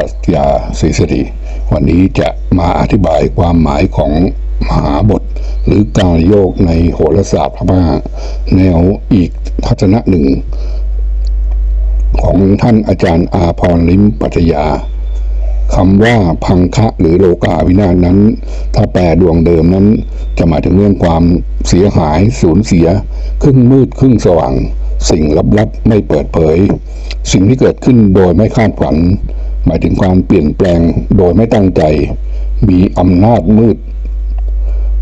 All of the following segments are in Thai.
ปรัชญาศีสิริวันนี้จะมาอธิบายความหมายของมหาบท หรือการโยกในโหราศาสตร์พม่าแนวอีกทัศนะหนึ่ง ของท่านอาจารย์อาพรลิมปัจยาคำว่าพังคะหรือโลกาวินาศนั้น ถ้าแปลดวงเดิมนั้น จะหมายถึงเรื่องความเสียหายสูญเสีย ครึ่งมืดครึ่งสว่าง สิ่งลับๆไม่เปิดเผย สิ่งที่เกิดขึ้นโดยไม่คาดฝัน หมายถึงความเปลี่ยนแปลงโดยไม่ตั้งใจ มีอำนาจมืด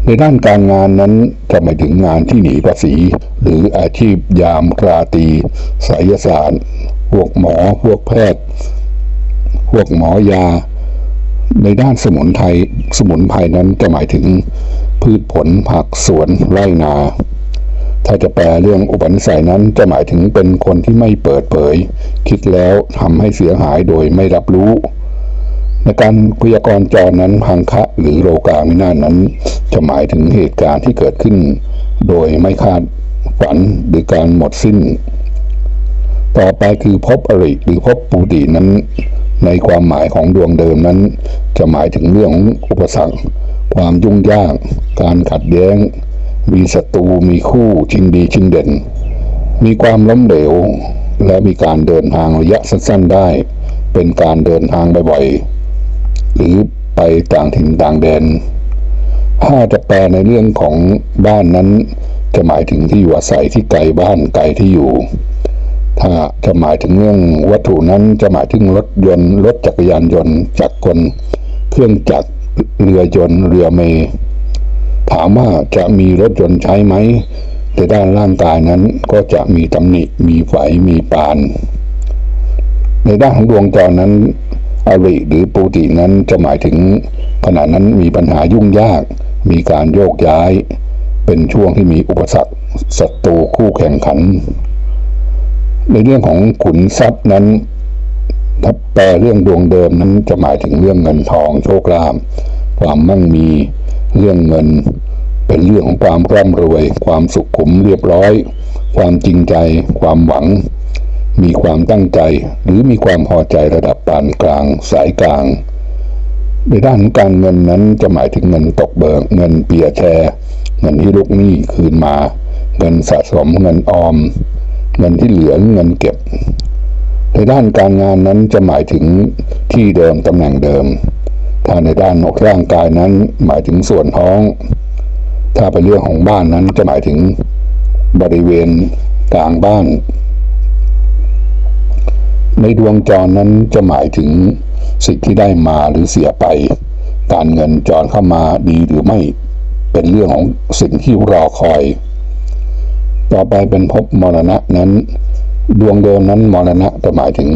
ในด้านการงานนั้นจะหมายถึงงานที่หนีภาษี หรืออาชีพยามราตรีไสยศาสตร์พวกหมอพวกแพทย์ พวกหมอยา ในด้านสมุนไพรสมุนไพรนั้นจะหมายถึงพืชผลผักสวนไร่นา ถ้าจะแปลเรื่องอุปนิสัยนั้นจะหมายถึงเป็นคนที่ไม่เปิดเผย คิดแล้วทำให้เสียหายโดยไม่รับรู้ ในการพยากรณ์จรนั้นพังคะหรือโลกามินาศนั้น จะหมายถึงเหตุการณ์ที่เกิดขึ้น โดยไม่คาดฝันหรือการหมดสิ้น ต่อไปคือพบอริหรือพบปูตินั้น ในความหมายของดวงเดิมนั้น จะหมายถึงเรื่องของอุปสรรค ความยุ่งยาก การขัดแย้ง มีศัตรูมีคู่ชิงดีชิงเด่น มีความล้มเหลว และมีการเดินทางระยะสั้นๆได้ เป็นการเดินทางบ่อยๆหรือไปต่างถิ่นต่างแดน ถ้าจะแปลในเรื่องของบ้านนั้น จะหมายถึงที่อยู่อาศัยที่ไกลบ้านไกลที่อยู่ ถ้าจะหมายถึงเรื่องวัตถุนั้นจะหมายถึงรถยนต์รถจักรยานยนต์จักรกล เครื่องจักรเรือยนต์เรือเมย ถามว่าจะมีรถยนต์ใช้ไหมแต่ด้านร่างกายนั้นก็จะมีตำหนิมีไฝมีปาน ในด้านของดวงจรนั้นอริหรือปูตินั้นจะหมายถึงขณะนั้นมีปัญหายุ่งยาก มีการโยกย้าย เป็นช่วงที่มีอุปสรรคศัตรูคู่แข่งขัน ในเรื่องของขุนทรัพย์นั้นถ้าแปลเรื่องดวงเดิมนั้นจะหมายถึงเรื่องเงินทองโชคลาภความมั่งมี เรื่องเงิน เป็นเรื่องของความร่ำรวย ความสุขขุมเรียบร้อย ความจริงใจ ความหวัง มีความตั้งใจ หรือมีความพอใจระดับปานกลางสายกลาง ในด้านการเงินนั้นจะหมายถึงเงินตกเบิกเงินเปียแชร์ เงินที่ลูกหนี้คืนมา เงินสะสมเงินออม เงินที่เหลือเงินเก็บในด้านการงานนั้นจะหมายถึงที่เดิมตำแหน่งเดิม ถ้าในด้านร่างกายนั้นหมายถึงส่วนท้อง ถ้าเป็นเรื่องของบ้านนั้นจะหมายถึงบริเวณกลางบ้าน ในดวงจรนั้นจะหมายถึงสิ่งที่ได้มาหรือเสียไป การเงินจรเข้ามาดีหรือไม่เป็นเรื่องของสิ่งที่รอคอย ต่อไปเป็นภพมรณะนั้น ดวงเดิมนั้นมรณะจะหมายถึง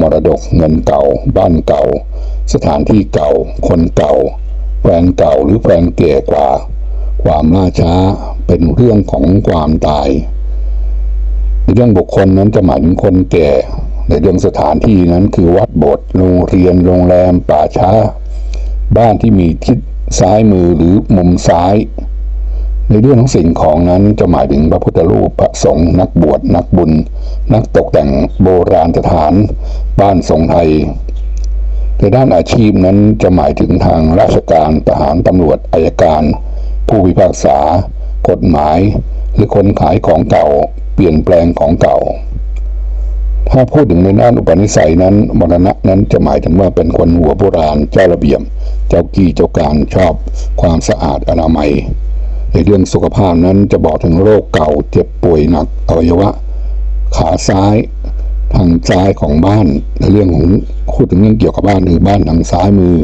มรดกเงินเก่า บ้านเก่า สถานที่เก่า คนเก่า แฟนเก่าหรือแฟนแก่กว่า ความล่าช้าเป็นเรื่องของความตาย ในเรื่องบุคคลนั้นจะหมายถึงคนแก่ ในเรื่องสถานที่นั้นคือวัดโบสถ์โรงเรียนโรงแรมป่าช้า บ้านที่มีทิศซ้ายมือหรือมุมซ้าย ในเรื่องของสิ่งของนั้นจะหมายถึงพระพุทธรูปพระสงฆ์นักบวชนักบุญ นักตกแต่งโบราณสถาน บ้านทรงไทยในด้านอาชีพนั้นจะหมายถึงทางราชการทหารตำรวจอายการ ผู้พิพากษา กฎหมาย หรือคนขายของเก่า เปลี่ยนแปลงของเก่า ถ้าพูดถึงในด้านอุปนิสัยนั้นมรณะนั้นจะหมายถึงว่าเป็นคนหัวโบราณเจ้าระเบียบ เจ้ากี้เจ้าการชอบ ความสะอาดอนามัย ในเรื่องสุขภาพนั้นจะบอกถึงโรคเก่าเจ็บป่วยหนักอวัยวะ ขาซ้ายทางซ้ายของบ้านในเรื่องของพูดถึงเรื่องเกี่ยวกับบ้านหรือบ้านทางซ้ายมือ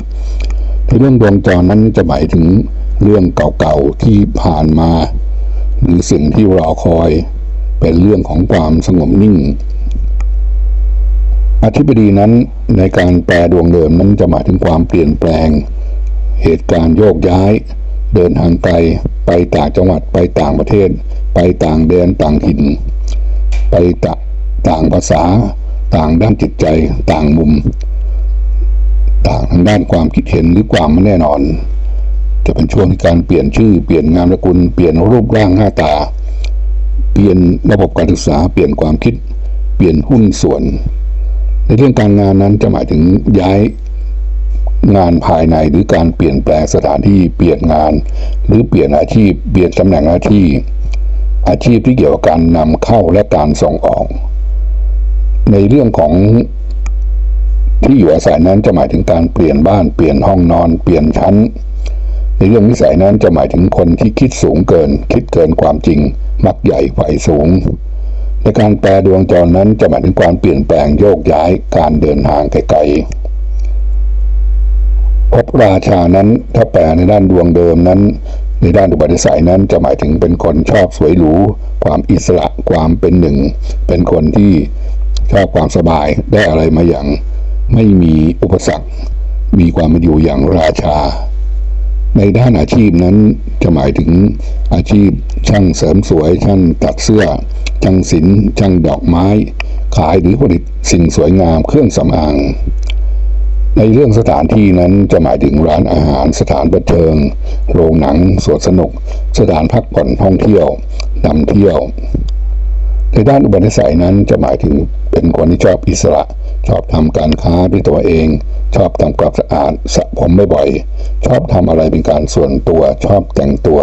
ในเรื่องดวงจรนั้นจะหมายถึงเรื่องเก่าๆที่ผ่านมา หรือสิ่งที่รอคอย เป็นเรื่องของความสงบนิ่ง อธิบดีนั้นในการแปลดวงเดิมนั้นจะหมายถึงความเปลี่ยนแปลง เหตุการณ์โยกย้าย เดินทางไกลไปต่างจังหวัดไปต่างประเทศ ไปต่างแดนต่างถิ่น ไปตต่างภาษา ต่างด้านจิตใจต่างมุม ต่างทางด้านความคิดเห็นหรือความไม่แน่นอน จะเป็นช่วงที่การเปลี่ยนชื่อเปลี่ยนนามสกุลเปลี่ยนรูปร่างหน้าตา เปลี่ยนระบบการศึกษาเปลี่ยนความคิด เปลี่ยนหุ้นส่วน ในเรื่องการงานนั้นจะหมายถึงย้าย งานภายในหรือการเปลี่ยนแปลงสถานที่เปลี่ยนงาน หรือเปลี่ยนอาชีพ เปลี่ยนตำแหน่งหน้าที่ อาชีพที่เกี่ยวกับการนำเข้าและการส่งออก ในเรื่องของที่อยู่อาศัยนั้นจะหมายถึงการเปลี่ยนบ้านเปลี่ยนห้องนอน เปลี่ยนชั้น ในเรื่องนิสัยนั้นจะหมายถึงคนที่คิดสูงเกิน คิดเกินความจริง มักใหญ่ไฟสูง ในการแปลดวงจรนั้นจะหมายถึงความเปลี่ยนแปลงโยกย้ายการเดินทางไกลๆ พบราชานั้นถ้าแปลในด้านดวงเดิมนั้น ในด้านอุปนิสัยนั้นจะหมายถึงเป็นคนชอบสวยหรูความอิสระความเป็นหนึ่ง เป็นคนที่ชอบความสบายได้อะไรมาอย่างไม่มีอุปสรรค มีความเป็นอยู่อย่างราชา ในด้านอาชีพนั้นจะหมายถึงอาชีพช่างเสริมสวยช่างตัดเสื้อ ช่างศิลป์ช่างดอกไม้ ขายหรือผลิตสิ่งสวยงามเครื่องสำอาง ในเรื่องสถานที่นั้นจะหมายถึงร้านอาหารสถานบันเทิง โรงหนังสวนสนุก สถานพักผ่อนท่องเที่ยวนำเที่ยว ในด้านอุปนิสัยนั้นจะหมายถึงเป็นคนที่ชอบอิสระ ชอบทำการค้าด้วยตัวเอง ชอบทำความสะอาดสระผมบ่อยๆชอบทำอะไรเป็นการส่วนตัว ชอบแต่งตัว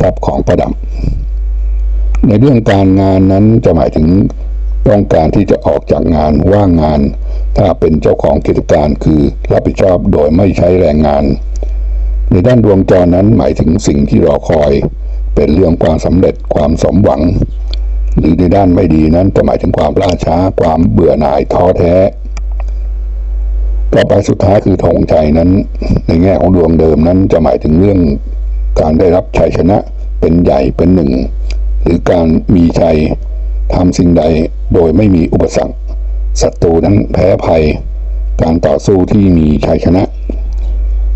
ชอบของประดับ ในเรื่องการงานนั้นจะหมายถึงต้องการที่จะออกจากงานว่างงาน ถ้าเป็นเจ้าของกิจการคือรับผิดชอบโดยไม่ใช้แรงงาน ในด้านดวงจรนั้นหมายถึงสิ่งที่รอคอย เป็นเรื่องความสำเร็จความสมหวัง หรือในด้านไม่ดีนั้นจะหมายถึงความล่าช้าความเบื่อหน่ายท้อแท้ต่อไปสุดท้ายคือธงชัยนั้น ในแง่ของดวงเดิมนั้นจะหมายถึงเรื่องการได้รับชัยชนะเป็นใหญ่เป็นหนึ่ง หรือการมีชัยทำสิ่งใดโดยไม่มีอุปสรรค ศัตรูนั้นแพ้ภัย การต่อสู้ที่มีชัยชนะ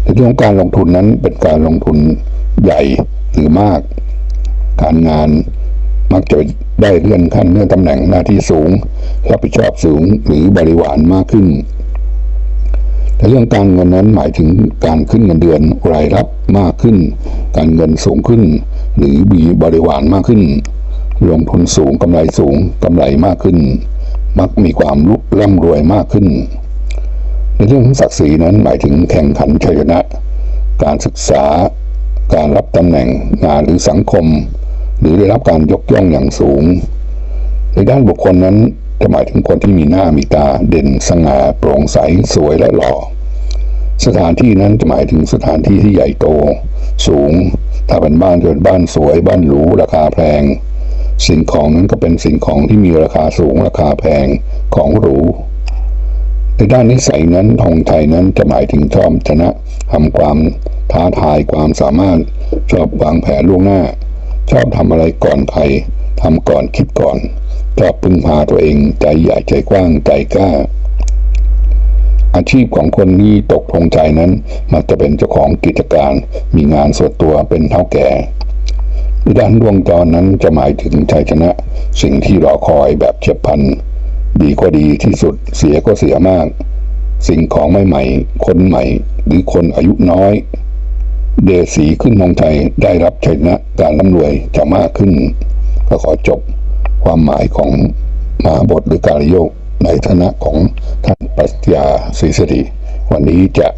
ในเรื่องการลงทุนนั้นเป็นการลงทุนใหญ่หรือมาก การงานมักจะได้เลื่อนขั้นเลื่อนตำแหน่งหน้าที่สูง รับผิดชอบสูงหรือบริวารมากขึ้นแต่เรื่องการเงินนั้นหมายถึงการขึ้นเงินเดือนรายรับมากขึ้น การเงินสูงขึ้น หรือมีบริวารมากขึ้น ลงทุนสูงกำไรสูงกำไรมากขึ้น มักมีความรุร่ำรวยมากขึ้น ในเรื่องของศักดิ์ศรีนั้นหมายถึงแข่งขันชัยชนะ การศึกษา การรับตำแหน่งงานหรือสังคม หรือได้รับการยกย่องอย่างสูง ในด้านบุคคลนั้นจะหมายถึงคนที่มีหน้ามีตาเด่นสง่าโปร่งใสสวยและหล่อสถานที่นั้นจะหมายถึงสถานที่ที่ใหญ่โต สูง ถ้าเป็นบ้านก็เป็นบ้านสวยบ้านหรูราคาแพง สิ่งของนั้นก็เป็นสิ่งของที่มีราคาสูงราคาแพงของหรูในด้านนิสัยนั้นธงชัยนั้นจะหมายถึงชอบชนะทำความท้าทายความสามารถ ชอบวางแผนล่วงหน้า ชอบทำอะไรก่อนใครทำก่อนคิดก่อนชอบพึ่งพาตัวเองใจใหญ่ใจกว้างใจกล้า อาชีพของคนที่ตกธงใจนั้น มักจะเป็นเจ้าของกิจการ มีงานส่วนตัวเป็นเท่าแก่ ด้านดวงจรนั้นจะหมายถึงชัยชนะ สิ่งที่รอคอยแบบเฉียบพลัน ดีก็ดีที่สุดเสียก็เสียมาก สิ่งของใหม่ๆคนใหม่ หรือคนอายุน้อย เดสีขึ้นธงชัยได้รับชัยชนะการร่ำรวยจะมากขึ้น ก็ขอจบความหมายของมหาบทหรือการโยกในฐานะของท่านปรัชญาศรีสิริวันนี้จะ